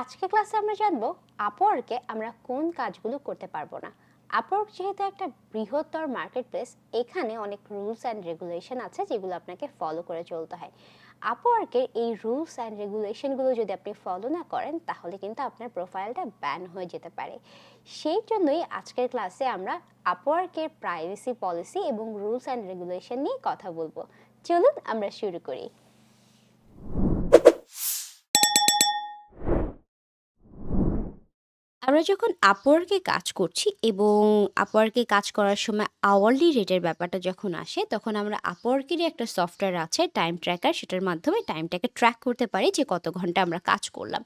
আজকে ক্লাসে আমরা জানব আপওয়ার্কে আমরা কোন কাজগুলো করতে পারব না। আপওয়ার্ক যেহেতু একটা বৃহত্তর মার্কেট প্লেস এখানে অনেক রুলস অ্যান্ড রেগুলেশন আছে যেগুলো আপনাকে ফলো করে চলতে হয়। আপওয়ার্কের এই রুলস অ্যান্ড রেগুলেশনগুলো যদি আপনি ফলো না করেন, তাহলে কিন্তু আপনার প্রোফাইলটা ব্যান হয়ে যেতে পারে। সেই জন্যই আজকের ক্লাসে আমরা আপওয়ার্কের প্রাইভেসি পলিসি এবং রুলস অ্যান্ড রেগুলেশন নিয়ে কথা বলব। চলুন আমরা শুরু করি। আমরা যখন আপওয়ার্কে কাজ করছি এবং আপওয়ার্কে কাজ করার সময় আওয়ারলি রেটের ব্যাপারটা যখন আসে, তখন আমরা আপওয়ার্কেরই একটা সফটওয়্যার আছে টাইম ট্র্যাকার সেটার মাধ্যমে টাইমটাকে ট্র্যাক করতে পারি যে কত ঘণ্টা আমরা কাজ করলাম।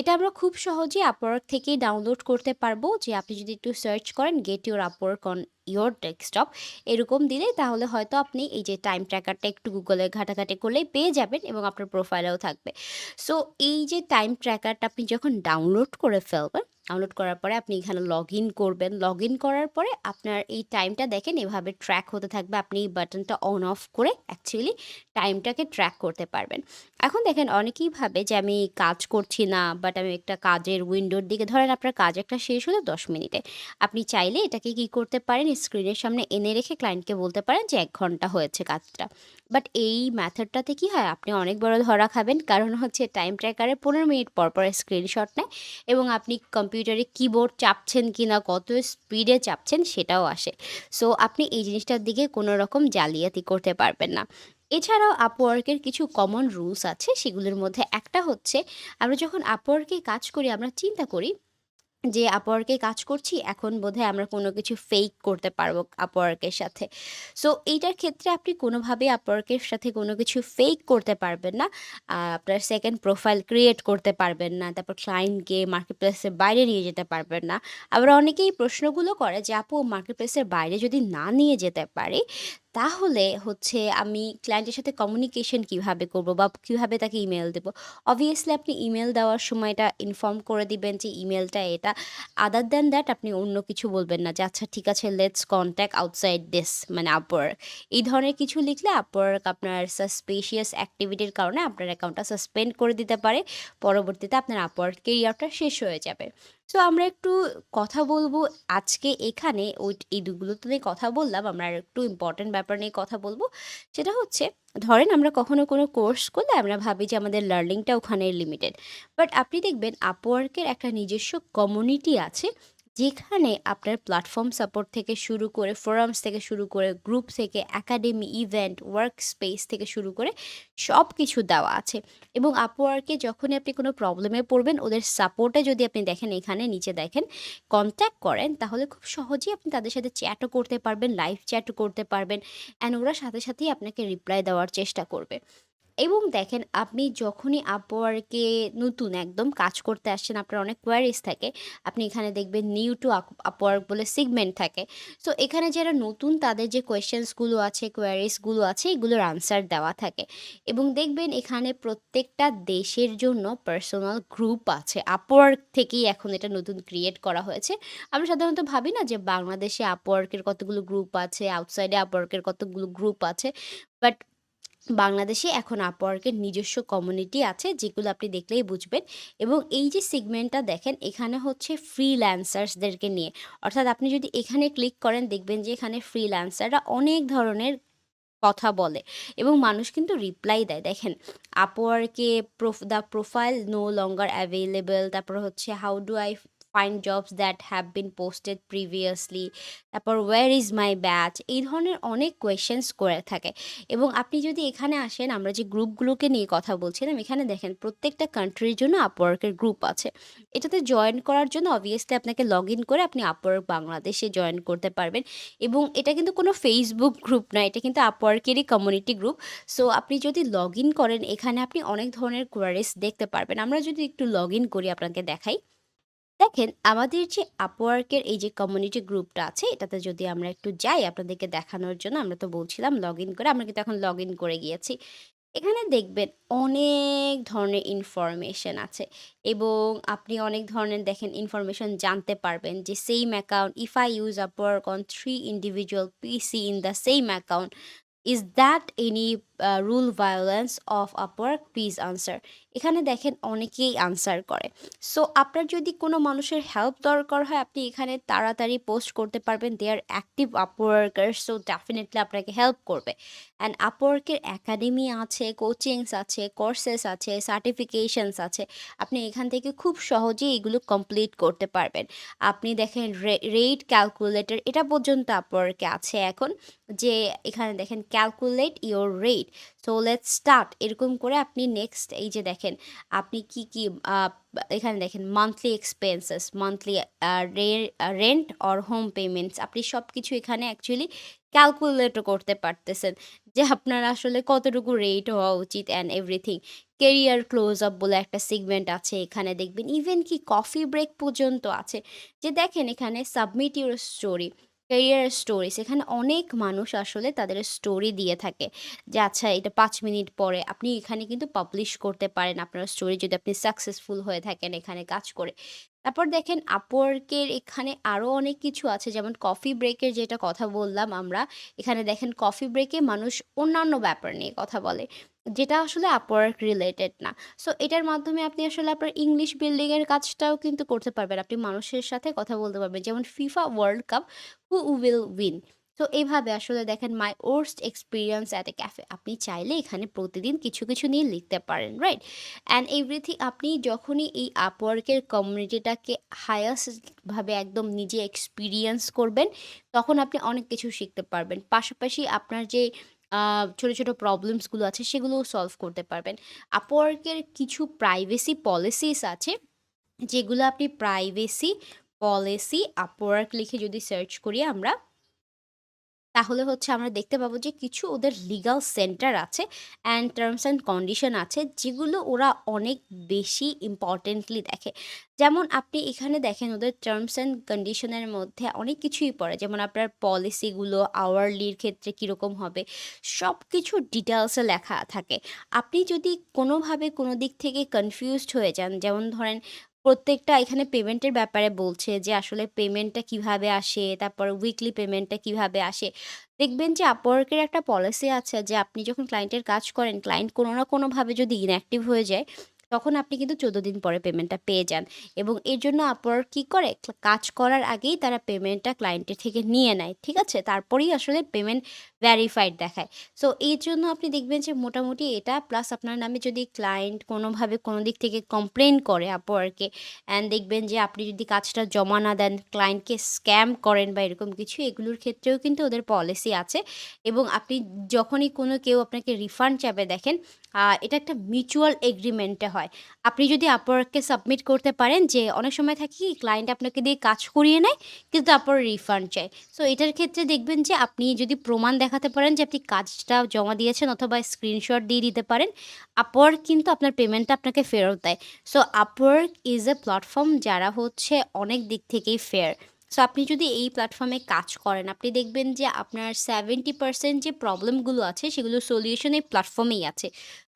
এটা আমরা খুব সহজে আপওয়ার্ক থেকেই ডাউনলোড করতে পারব। যে আপনি যদি একটু সার্চ করেন get your Upwork on your desktop এরকম দিলে তাহলে হয়তো আপনি এই যে টাইম ট্র্যাকারটা একটু গুগলে ঘাটাঘাটি করলেই পেয়ে যাবেন এবং আপনার প্রোফাইলেও থাকবে। সো এই যে টাইম ট্র্যাকারটা আপনি যখন ডাউনলোড করে ফেলবেন ডাউনলোড করার পরে আপনি এখানে লগ ইন করবেন। লগ ইন করার পরে আপনার এই টাইমটা দেখেন, এভাবে ট্র্যাক হতে থাকবে। আপনি এই বাটনটা অন অফ করে অ্যাকচুয়ালি টাইমটাকে ট্র্যাক করতে পারবেন। এখন দেখেন অনেকেই ভাবে যে আমি কাজ করছি না বাট আমি একটা কাজের উইন্ডোর দিকে, ধরেন আপনার কাজ একটা শেষ হলো দশ মিনিটে। আপনি চাইলে এটাকে কি করতে পারেন? স্ক্রিনের সামনে এনে রেখে ক্লায়েন্টকে বলতে পারেন যে এক ঘণ্টা হয়েছে কাজটা। বাট এই মেথডটাতে কি হয়? আপনি অনেক বড় ধরা খাবেন। কারণ হচ্ছে টাইম ট্র্যাকারে পনেরো মিনিট পর পর স্ক্রিনশট নেয় এবং আপনি কম্পিউটারে কিবোর্ড চাপছেন কি না কত স্পিডে চাপছেন সেটাও আসে। সো আপনি এই জিনিসটার দিকে কোনো রকম জালিয়াতি করতে পারবেন না। এছাড়াও আপওয়ার্কের কিছু কমন রুলস আছে, সেগুলোর মধ্যে একটা হচ্ছে, আমরা যখন আপওয়ার্কে কাজ করি, আমরা চিন্তা করি যে আপওয়ার্কে কাজ করছি, এখন বোধহয় আমরা কোনো কিছু ফেক করতে পারব আপওয়ার্কের সাথে। সো এইটার ক্ষেত্রে আপনি কোনোভাবে আপওয়ার্কের সাথে কোনো কিছু ফেক করতে পারবেন না। আপনার সেকেন্ড প্রোফাইল ক্রিয়েট করতে পারবেন না, তারপর ক্লায়েন্টকে মার্কেট প্লেসের বাইরে নিয়ে যেতে পারবেন না। আবার অনেকেই প্রশ্নগুলো করে যে, আপু মার্কেট প্লেসের বাইরে যদি না নিয়ে যেতে পারে তাহলে হচ্ছে আমি ক্লায়েন্টের সাথে কমিউনিকেশন কীভাবে করব বা কীভাবে তাকে ইমেল দেব? অবভিয়াসলি আপনি ইমেল দেওয়ার সময় এটা ইনফর্ম করে দিবেন যে ইমেলটা এটা। আদার দ্যান দ্যাট আপনি অন্য কিছু বলবেন না যে আচ্ছা ঠিক আছে লেটস কন্ট্যাক্ট আউটসাইড দিস মানে আপওয়ার্ক এই ধরনের কিছু লিখলে আপওয়ার্ক আপনার সাসপেশিয়াস অ্যাক্টিভিটির কারণে আপনার অ্যাকাউন্টটা সাসপেন্ড করে দিতে পারে। পরবর্তীতে আপনার আপওয়ার্ক কেরিয়ারটা শেষ হয়ে যাবে। সো আমরা একটু কথা বলব আজকে এখানে ওই এই দুগুলো তো নিয়ে কথা বললাম। আমরা আর একটু ইম্পর্ট্যান্ট ব্যাপার নিয়ে কথা বলব। সেটা হচ্ছে, ধরেন আমরা কখনো কোনো কোর্স করলে আমরা ভাবি যে আমাদের লার্নিংটা ওখানে লিমিটেড বাট আপনি দেখবেন আপওয়ার্কের একটা নিজস্ব কমিউনিটি আছে। যেখানে আপনার প্ল্যাটফর্ম সাপোর্ট থেকে শুরু করে ফোরামস থেকে শুরু করে গ্রুপ থেকে একাডেমি ইভেন্ট ওয়ার্ক স্পেস থেকে শুরু করে সব কিছু দেওয়া আছে। এবং আপওয়ার্কে যখনই আপনি কোনো প্রবলেমে পড়বেন, ওদের সাপোর্টে যদি আপনি দেখেন এখানে, নিচে দেখেন কন্ট্যাক্ট করেন, তাহলে খুব সহজেই আপনি তাদের সাথে চ্যাটও করতে পারবেন লাইভ চ্যাটও করতে পারবেন অ্যান্ড ওরা সাথে সাথেই আপনাকে রিপ্লাই দেওয়ার চেষ্টা করবে। এবং দেখেন, আপনি যখনই আপওয়ার্কে নতুন একদম কাজ করতে আসছেন, আপনার অনেক কোয়ারিজ থাকে। আপনি এখানে দেখবেন নিউ টু আপওয়ার্ক বলে সিগমেন্ট থাকে। সো এখানে যারা নতুন, তাদের যে কোয়েশ্চেন্সগুলো আছে কোয়ারিজগুলো আছে, এগুলোর আনসার দেওয়া থাকে। এবং দেখবেন, এখানে প্রত্যেকটা দেশের জন্য পার্সোনাল গ্রুপ আছে। আপওয়ার্ক থেকেই এখন এটা নতুন ক্রিয়েট করা হয়েছে। আমরা সাধারণত ভাবি না যে বাংলাদেশে আপওয়ার্কের কতগুলো গ্রুপ আছে আউটসাইডে আপওয়ার্কের কতগুলো গ্রুপ আছে। বাট বাংলাদেশে এখন আপওয়ার্কের নিজস্ব কমিউনিটি আছে, যেগুলো আপনি দেখলেই বুঝবেন। এবং এই যে সিগমেন্টটা দেখেন, এখানে হচ্ছে ফ্রিল্যান্সার্সদেরকে নিয়ে। অর্থাৎ আপনি যদি এখানে ক্লিক করেন, দেখবেন যে এখানে ফ্রিল্যান্সাররা অনেক ধরনের কথা বলে এবং মানুষ কিন্তু রিপ্লাই দেয়। দেখেন আপওয়ার্কে prof the profile no longer available তারপর হচ্ছে how do I find jobs that have been posted previously তারপর ওয়ার ইজ মাই ব্যাচ এই ধরনের অনেক কোয়েশ্চেন্স করে থাকে। এবং আপনি যদি এখানে আসেন, আমরা যে গ্রুপগুলোকে নিয়ে কথা বলছিলাম, এখানে দেখেন প্রত্যেকটা কান্ট্রির জন্য আপওয়ার্কের গ্রুপ আছে। এটাতে জয়েন করার জন্য অবভিয়াসলি আপনাকে লগ ইন করে আপনি আপওয়ার্ক বাংলাদেশে জয়েন করতে পারবেন। এবং এটা কিন্তু কোনো ফেসবুক গ্রুপ না, এটা কিন্তু আপওয়ার্কেরই কমিউনিটি গ্রুপ সো আপনি যদি লগ ইন করেন, এখানে আপনি অনেক ধরনের কোয়ারিজ দেখতে পারবেন। আমরা যদি একটু লগ ইন করি, আপনাকে দেখাই। দেখেন, আমাদের যে আপওয়ার্কের এই যে কমিউনিটি গ্রুপটা আছে, এটাতে যদি আমরা একটু যাই আপনাদেরকে দেখানোর জন্য, আমরা তো বলছিলাম লগ করে, আমরা কিন্তু এখন লগ করে গিয়েছি। এখানে দেখবেন অনেক ধরনের ইনফরমেশন আছে এবং আপনি অনেক ধরনের দেখেন ইনফরমেশন জানতে পারবেন যে same account if I use Upwork on three individual PC in the same account is that any rule violence of Upwork please answer এখানে দেখেন অনেকেই আনসার করে। সো আপনার যদি কোনো মানুষের হেল্প দরকার হয়, আপনি এখানে তাড়াতাড়ি পোস্ট করতে পারবেন। They are active upworker so definitely আপনাকে হেল্প করবে। অ্যান্ড আপওয়ার্কের একাডেমি আছে কোচিংস আছে কোর্সেস আছে সার্টিফিকেশনস আছে। আপনি এখান থেকে খুব সহজেই এগুলো কমপ্লিট করতে পারবেন। আপনি দেখেন রেট ক্যালকুলেটর এটা পর্যন্ত আপওয়ার্কে আছে এখন। যে এখানে দেখেন calculate your rate so let start এরকম করে আপনি নেক্সট এই যে দেখেন, আপনি কি কি এখানে দেখেন monthly expenses monthly rent or home payments আপনি সব কিছু এখানে অ্যাকচুয়ালি ক্যালকুলেটও করতে পারতেছেন যে আপনার আসলে কতটুকু রেট হওয়া উচিত and everything career close up বলে একটা সিগমেন্ট আছে, এখানে দেখবেন ইভেন কি কফি ব্রেক পর্যন্ত আছে। যে দেখেন, এখানে submit your story career story এখানে অনেক মানুষ আসলে তাদের স্টোরি দিয়ে থাকে যে আচ্ছা এটা পাঁচ মিনিট পরে আপনি এখানে কিন্তু পাবলিশ করতে পারেন, আপনার স্টোরি যদি আপনি সাকসেসফুল হয়ে থাকেন এখানে কাজ করে। তারপর দেখেন আপওয়ার্কের এখানে আরও অনেক কিছু আছে। যেমন কফি ব্রেকের যেটা কথা বললাম আমরা, এখানে দেখেন কফি ব্রেকে মানুষ অন্যান্য ব্যাপার নিয়ে কথা বলে, যেটা আসলে আপওয়ার্ক রিলেটেড না। সো এটার মাধ্যমে আপনি আসলে আপনার ইংলিশ বিল্ডিংয়ের কাজটাও কিন্তু করতে পারবেন। আপনি মানুষের সাথে কথা বলতে পারবেন। যেমন FIFA world cup who will win তো এইভাবে আসলে দেখেন my worst experience at a cafe আপনি চাইলে এখানে প্রতিদিন কিছু কিছু নিয়ে লিখতে পারেন রাইট অ্যান্ড এভরিথিং আপনি যখনই এই আপওয়ার্কের কমিউনিটিটাকে হায়াস্টভাবে একদম নিজে এক্সপিরিয়েন্স করবেন, তখন আপনি অনেক কিছু শিখতে পারবেন। পাশাপাশি আপনার যে ছোট ছোট প্রবলেমসগুলো আছে সেগুলোও সলভ করতে পারবেন। আপওয়ার্কের কিছু প্রাইভেসি পলিসিস আছে, যেগুলো আপনি প্রাইভেসি পলিসি আপওয়ার্ক লিখে যদি সার্চ করি আমরা তাহলে হচ্ছে আমরা দেখতে পাবো যে কিছু ওদের লিগ্যাল সেন্টার আছে অ্যান্ড টার্মস অ্যান্ড কন্ডিশন আছে যেগুলো ওরা অনেক বেশি ইম্পর্টেন্টলি দেখে। যেমন আপনি এখানে দেখেন ওদের টার্মস অ্যান্ড কন্ডিশনের মধ্যে অনেক কিছুই পড়ে, যেমন আপনার পলিসিগুলো আওয়ারলির ক্ষেত্রে কীরকম হবে সব কিছু ডিটেলসে লেখা থাকে। আপনি যদি কোনোভাবে কোনো দিক থেকে কনফিউজড হয়ে যান, যেমন ধরেন প্রত্যেকটা এখানে পেমেন্টের ব্যাপারে বলছে যে আসলে পেমেন্টটা কীভাবে আসে, তারপর উইকলি পেমেন্টটা কীভাবে আসে। দেখবেন যে আপওয়ার্কের একটা পলিসি আছে যে আপনি যখন ক্লায়েন্টের কাজ করেন ক্লায়েন্ট কোনো না কোনোভাবে যদি ইনঅ্যাক্টিভ হয়ে যায়, তখন আপনি কিন্তু চোদ্দ দিন পরে পেমেন্টটা পেয়ে যান। এবং এর জন্য আপওয়ার্ক কী করে? কাজ করার আগেই তারা পেমেন্টটা ক্লায়েন্টের থেকে নিয়ে নেয়, ঠিক আছে? তারপরেই আসলে পেমেন্ট ভ্যারিফাইড দেখায়। সো এই জন্য আপনি দেখবেন যে মোটামুটি এটা প্লাস আপনার নামে যদি ক্লায়েন্ট কোনোভাবে কোনো দিক থেকে কমপ্লেন করে আপওয়ার্কে অ্যান্ড দেখবেন যে আপনি যদি কাজটা জমা না দেন ক্লায়েন্টকে স্ক্যাম করেন বা এরকম কিছু, এগুলোর ক্ষেত্রেও কিন্তু ওদের পলিসি আছে। এবং আপনি যখনই কোনো কেউ আপনাকে রিফান্ড চাবে দেখেন এটা একটা মিউচুয়াল এগ্রিমেন্টে হয়। আপনি যদি আপওয়ার্ককে সাবমিট করতে পারেন যে অনেক সময় থাকে ক্লায়েন্ট আপনাকে দিয়ে কাজ করিয়ে নেয়, কিন্তু তারপর রিফান্ড চায়। সো এটার ক্ষেত্রে দেখবেন যে আপনি যদি প্রমাণ দেখাতে পারেন যে আপনি কাজটা জমা দিয়েছেন অথবা স্ক্রিনশট দিয়ে দিতে পারেন। আপওয়ার্ক কিন্তু আপনার পেমেন্টটা আপনাকে ফেরত দেয়। So Upwork is a platform যারা হচ্ছে অনেক দিক থেকেই ফেয়ার সো আপনি যদি এই প্ল্যাটফর্মে কাজ করেন, আপনি দেখবেন যে আপনার সেভেন্টি পার্সেন্ট যে প্রবলেমগুলো আছে, সেগুলো সলিউশন এই প্ল্যাটফর্মেই আছে।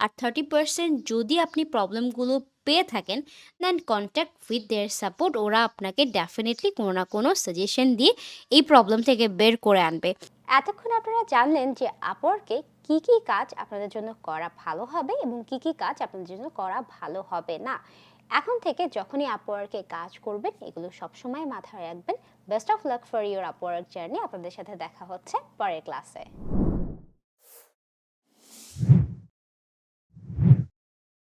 আর থার্টি পার্সেন্ট যদি আপনি প্রবলেমগুলো পেয়ে থাকেন then contact with their support ওরা আপনাকে ডেফিনেটলি কোনো না কোনো সাজেশন দিয়ে এই প্রবলেম থেকে বের করে আনবে। এতক্ষণ আপনারা জানলেন যে আপওয়ার্কে কি কি কাজ আপনাদের জন্য করা ভালো হবে এবং কি কি কাজ আপনাদের জন্য করা ভালো হবে না। এখন থেকে যখনই আপওয়ার্কে কাজ করবেন, এগুলো সবসময় মাথায় রাখবেন। Best of luck for your Upwork journey আপনাদের সাথে দেখা হচ্ছে পরের ক্লাসে